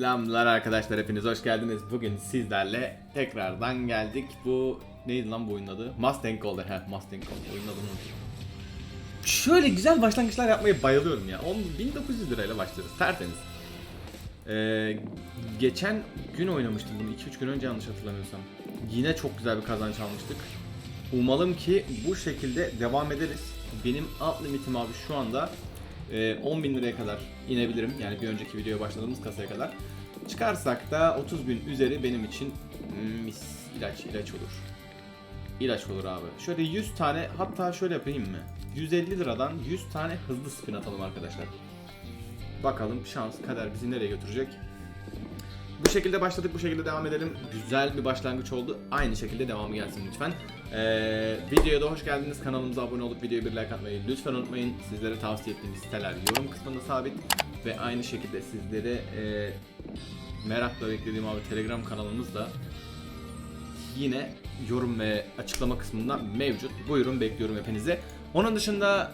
Selamlar arkadaşlar hepiniz hoş geldiniz. Bugün sizlerle tekrardan geldik. Bu neydi lan bu oyunun adı? Mustang Gold. Heh Mustang Gold. Oyunun adını. Şöyle güzel başlangıçlar yapmaya bayılıyorum ya. 10 1900 lirayla başlarız. Tertemiz. Ee, geçen gün oynamıştım bunu 2-3 gün önce yanlış hatırlamıyorsam. Yine çok güzel bir kazanç almıştık. Umalım ki bu şekilde devam ederiz. Benim alt limitim abi şu anda e, 10.000 liraya kadar inebilirim. Yani bir önceki videoya başladığımız kasaya kadar. Çıkarsak da 30 bin üzeri benim için mis ilaç ilaç olur. İlaç olur abi. Şöyle 100 tane hatta şöyle yapayım mı? 150 liradan 100 tane hızlı spin atalım arkadaşlar. Bakalım şans kader bizi nereye götürecek. Bu şekilde başladık, bu şekilde devam edelim. Güzel bir başlangıç oldu. Aynı şekilde devamı gelsin lütfen. Ee, videoya da hoş geldiniz. Kanalımıza abone olup videoya bir like atmayı lütfen unutmayın. Sizlere tavsiye ettiğim siteler yorum kısmında sabit. Ve aynı şekilde sizlere e, merakla beklediğim abi Telegram kanalımız da yine yorum ve açıklama kısmında mevcut. Buyurun bekliyorum hepinize. Onun dışında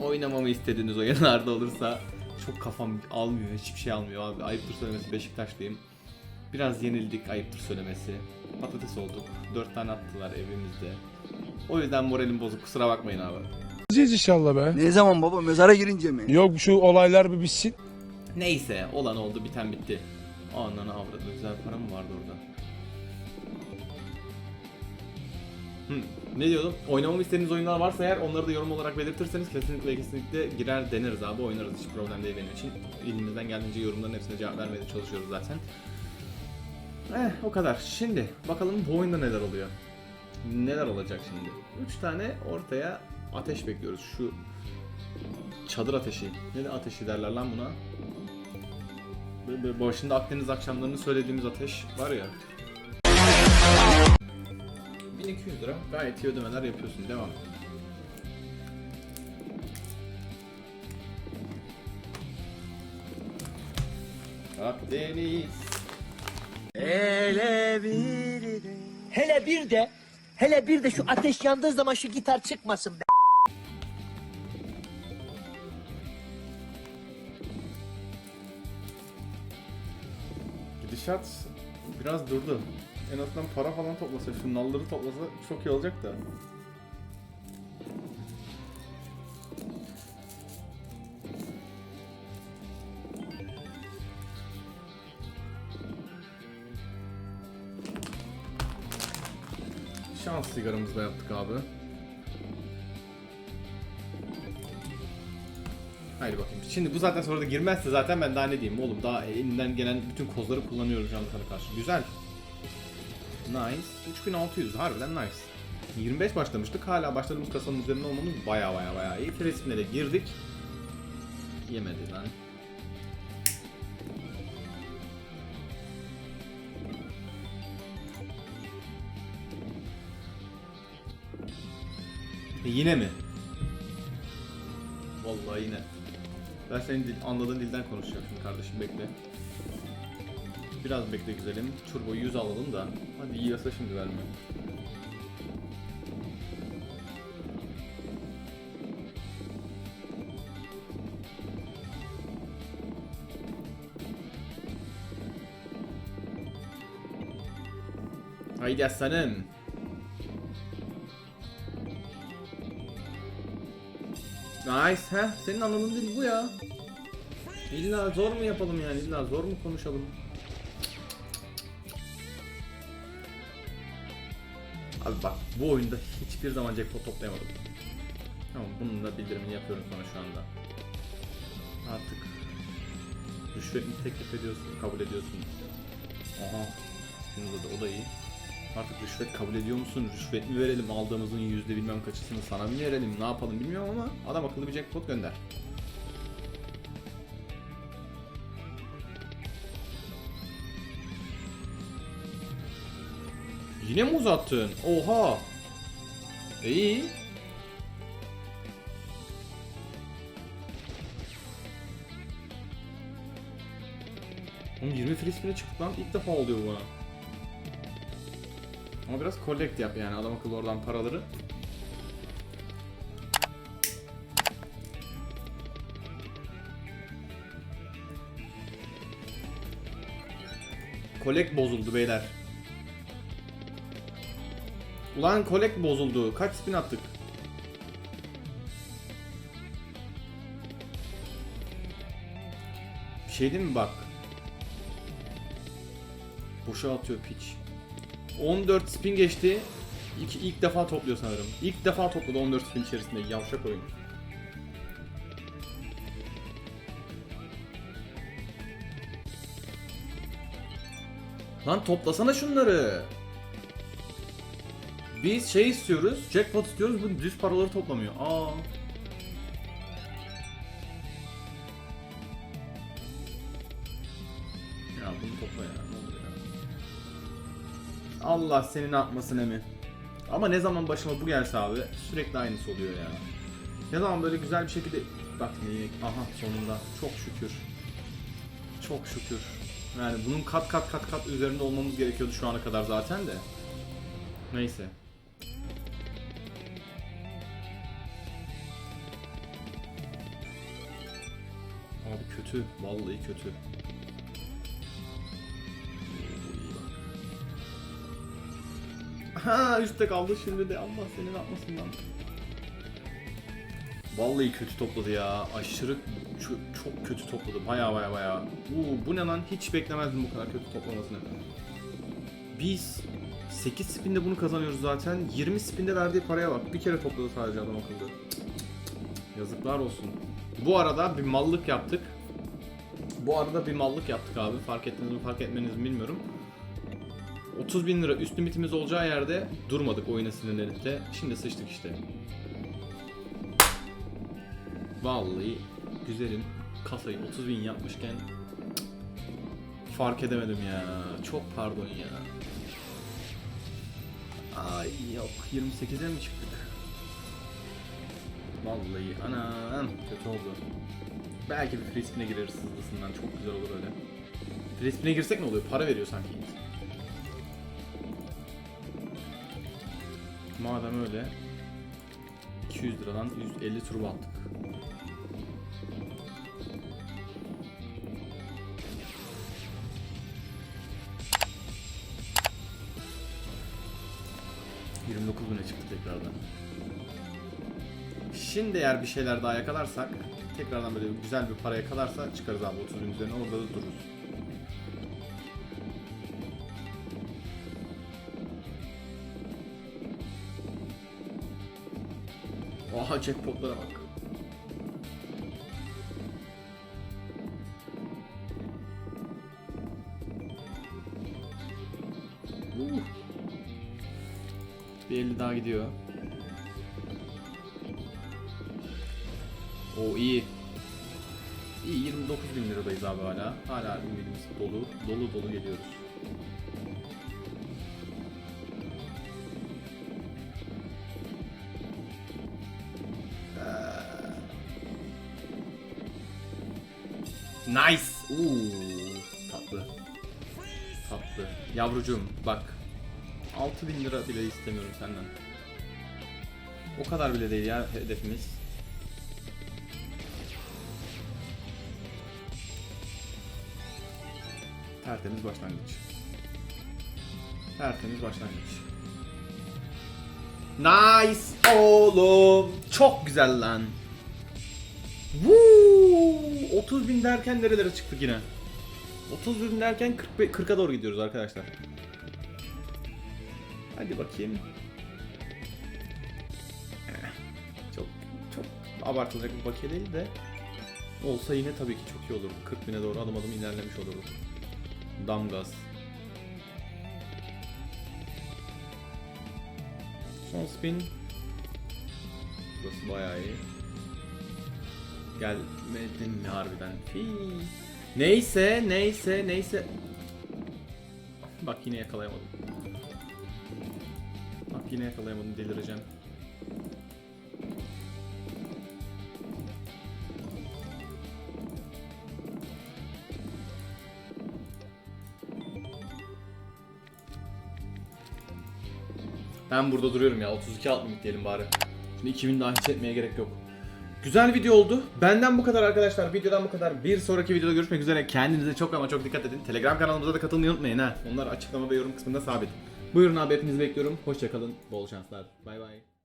oynamamı istediğiniz oyunlarda olursa çok kafam almıyor, hiçbir şey almıyor abi. Ayıptır söylemesi Beşiktaşlıyım. Biraz yenildik ayıptır söylemesi. Patates olduk. Dört tane attılar evimizde. O yüzden moralim bozuk kusura bakmayın abi. Gideceğiz inşallah be. Ne zaman baba mezara girince mi? Yok şu olaylar bir bitsin. Neyse olan oldu biten bitti. Ananı avradı güzel para mı vardı orada? Hı, ne diyordum? Oynamamı istediğiniz oyunlar varsa eğer onları da yorum olarak belirtirseniz kesinlikle kesinlikle girer deneriz abi oynarız hiç problem değil benim için. Elimizden geldiğince yorumların hepsine cevap vermeye çalışıyoruz zaten. Eh o kadar. Şimdi bakalım bu oyunda neler oluyor. Neler olacak şimdi? 3 tane ortaya ateş bekliyoruz. Şu çadır ateşi. Ne de ateşi derler lan buna? Böyle Başında Akdeniz akşamlarını söylediğimiz ateş var ya. 1200 lira. Gayet iyi ödemeler yapıyorsun. Devam. Akdeniz. Hele bir de. Hele bir de hele bir de şu ateş yandığı zaman şu gitar çıkmasın be. Gidişat biraz durdu. En azından para falan toplasa, şu nalları toplasa çok iyi olacak da. Şans sigaramızı da yaptık abi. Haydi bakayım. Şimdi bu zaten sonra da girmezse zaten ben daha ne diyeyim oğlum. Daha elinden gelen bütün kozları kullanıyorum şu karşı. Güzel. Nice. 3600 harbiden nice. 25 başlamıştık. Hala başladığımız kasanın üzerinde olmamız baya baya baya iyi. Frespin'e de girdik. Yemedi lan. E, yine mi? Vallahi yine. Ben senin dil, anladığın dilden konuşacağım şimdi kardeşim bekle. Biraz bekle güzelim. Turbo 100 alalım da. Hadi yiyorsa şimdi verme. Haydi aslanım. Nice ha senin anladığın dil bu ya. İlla zor mu yapalım yani illa zor mu konuşalım? Abi bak bu oyunda hiçbir zaman jackpot toplayamadım. Tamam bunun da bildirimini yapıyorum sana şu anda. Artık rüşvet mi teklif ediyorsun, kabul ediyorsun. Aha, şunu da o da iyi. Artık rüşvet kabul ediyor musun? Rüşvet mi verelim? Aldığımızın yüzde bilmem kaçısını sana mı verelim? Ne yapalım bilmiyorum ama adam akıllı bir jackpot gönder. Yine mi uzattın? Oha! İyi. Oğlum 20 free spin'e çıktık lan. İlk defa oluyor bu bana. Ama biraz collect yap yani adam akıllı oradan paraları. Kolek bozuldu beyler. Ulan kolek bozuldu. Kaç spin attık? Bir şey değil mi bak? Boşa atıyor piç. 14 spin geçti. İlk, ilk defa topluyor sanırım. İlk defa topladı 14 spin içerisinde. Yavşak oyun. Lan toplasana şunları. Biz şey istiyoruz, jackpot istiyoruz, bu düz paraları toplamıyor. Aa. Ya bunu topla ya, ne olur ya. Allah seni ne yapmasın Emi. Ama ne zaman başıma bu gelse abi sürekli aynısı oluyor ya. Ne zaman böyle güzel bir şekilde... Bak yine- aha sonunda çok şükür. Çok şükür. Yani bunun kat kat kat kat üzerinde olmamız gerekiyordu şu ana kadar zaten de. Neyse. Kötü. Vallahi kötü. Ha üstte kaldı şimdi de Allah seni ne yapmasın lan. Vallahi kötü topladı ya. Aşırı çok, kötü topladı. Baya baya baya. Uuu bu ne lan? Hiç beklemezdim bu kadar kötü toplamasını. Biz 8 spinde bunu kazanıyoruz zaten. 20 spinde verdiği paraya bak. Bir kere topladı sadece adam akıllı. Yazıklar olsun. Bu arada bir mallık yaptık. Bu arada bir mallık yaptık abi. Fark ettiniz mi fark etmeniz mi bilmiyorum. 30 bin lira üst limitimiz olacağı yerde durmadık oyuna sinirlenip de. Şimdi sıçtık işte. Vallahi güzelim kasayı 30 bin yapmışken fark edemedim ya. Çok pardon ya. Ay yok 28'e mi çıktık? Vallahi anam kötü oldu. Belki bir free gireriz hızlısından çok güzel olur öyle. Free girsek ne oluyor? Para veriyor sanki. Madem öyle 200 liradan 150 turbo attık. ...29 bine çıktı tekrardan. Şimdi eğer bir şeyler daha yakalarsak... ...tekrardan böyle güzel bir para yakalarsa çıkarız abi 30 bin üzerine orada da dururuz. Oha jackpotlara bak. Uh. Bir 50 daha gidiyor. O iyi. İyi 29 bin liradayız abi hala. Hala ümidimiz dolu. Dolu dolu geliyoruz. Nice. Uuu. Tatlı. Tatlı. Yavrucuğum bak. 6000 lira bile istemiyorum senden. O kadar bile değil ya hedefimiz. Tertemiz başlangıç. Tertemiz başlangıç. Nice oğlum. Çok güzel lan. Woo! 30 bin derken nerelere çıktık yine? 30 bin derken 40 40'a doğru gidiyoruz arkadaşlar. Hadi bakayım. Eh, Çok çok abartılacak bir bakiye değil de olsa yine tabii ki çok iyi olur. 40 bine doğru adım adım ilerlemiş oluruz. Damgaz. Son spin. Burası bayağı iyi. Gelmedin mi harbiden? Fii. Neyse, neyse, neyse. Bak yine yakalayamadım. Bak yine yakalayamadım, delireceğim. Ben burada duruyorum ya. 32 alt limit diyelim bari. Şimdi 2000 daha hiç etmeye gerek yok. Güzel video oldu. Benden bu kadar arkadaşlar. Videodan bu kadar. Bir sonraki videoda görüşmek üzere. Kendinize çok ama çok dikkat edin. Telegram kanalımıza da katılmayı unutmayın ha. Onlar açıklama ve yorum kısmında sabit. Buyurun abi hepinizi bekliyorum. Hoşçakalın. Bol şanslar. Bay bay.